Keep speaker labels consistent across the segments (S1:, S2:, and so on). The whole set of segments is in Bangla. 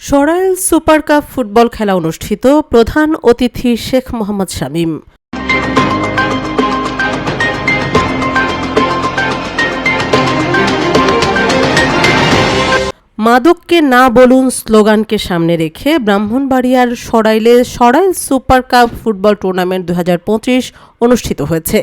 S1: সরাইল সুপার কাপ ফুটবল খেলা অনুষ্ঠিত প্রধান অতিথি শেখ মোহাম্মদ শামীম। মাদককে না বলুন স্লোগানকে সামনে রেখে ব্রাহ্মণবাড়িয়ার সরাইলে Sarail super cup football tournament দু হাজার পঁচিশ অনুষ্ঠিত হয়েছে।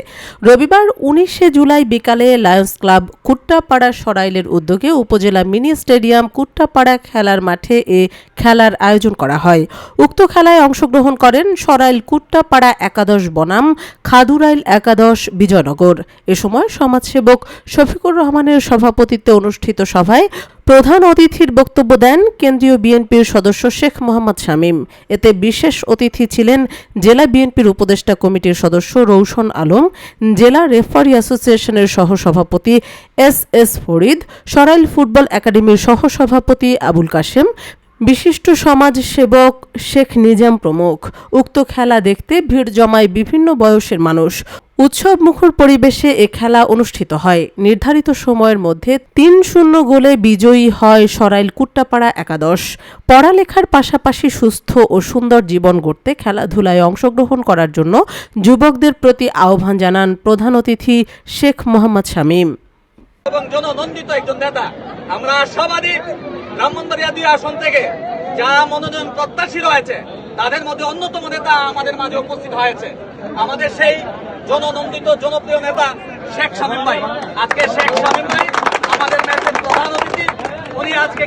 S1: রবিবার উনিশে জুলাই বিকালে লায়ন্স ক্লাব কুট্টাপাড়া সরাইলের উদ্যোগে উপজেলা মিনি স্টেডিয়াম কুট্টাপাড়া খেলার মাঠে এ খেলার আয়োজন করা হয়। উক্ত খেলায় অংশগ্রহণ করেন সরাইল কুট্টাপাড়া একাদশ বনাম, খাদুরাইল একাদশ বিজয়নগর। এ সময় সমাজসেবক শফিকুর রহমানের সভাপতিত্বে অনুষ্ঠিত সভায় প্রধান অতিথির বক্তব্য দেন কেন্দ্রীয় বিএনপির সদস্য শেখ মোহাম্মদ শামীম। এতে বিশেষ অতিথি ছিলেন জেলা বিএনপির উপদেষ্টা কমিটির সদস্য রৌশন আলম, জেলা রেফারি অ্যাসোসিয়েশনের সহসভাপতি S S Farid, Sarail football একাডেমির সহসভাপতি আবুল কাশেম বিশিষ্ট সমাজসেবক শেখ নিজাম প্রমুখ। উক্ত খেলা দেখতে ভিড় জমায় বিভিন্ন বয়সের মানুষ। উৎসব মুখর পরিবেশে এ খেলা অনুষ্ঠিত হয়। নির্ধারিত সময়ের মধ্যে তিন শূন্য গোলে বিজয়ী হয় সরাইল কুট্টাপাড়া একাদশ। পড়ালেখার পাশাপাশি সুস্থ ও সুন্দর জীবন গড়তে খেলাধুলায় অংশগ্রহণ করার জন্য যুবকদের প্রতি আহ্বান জানান প্রধান অতিথি শেখ মোহাম্মদ শামীম।
S2: এবং জননন্দিত একজন নেতা। আমরা ব্রাহ্মণবাড়িয়া দুই আসন থেকে যা মনোনয়ন প্রত্যাশী রয়েছে, তাদের মধ্যে অন্যতম নেতা আমাদের মাঝে উপস্থিত হয়েছে। আমাদের সেই জননন্দিত, জনপ্রিয় নেতা শেখ শামীম ভাই। আজকে শেখ শামীম ভাই আমাদের ম্যাচের প্রধান অতিথি, উনি আজকে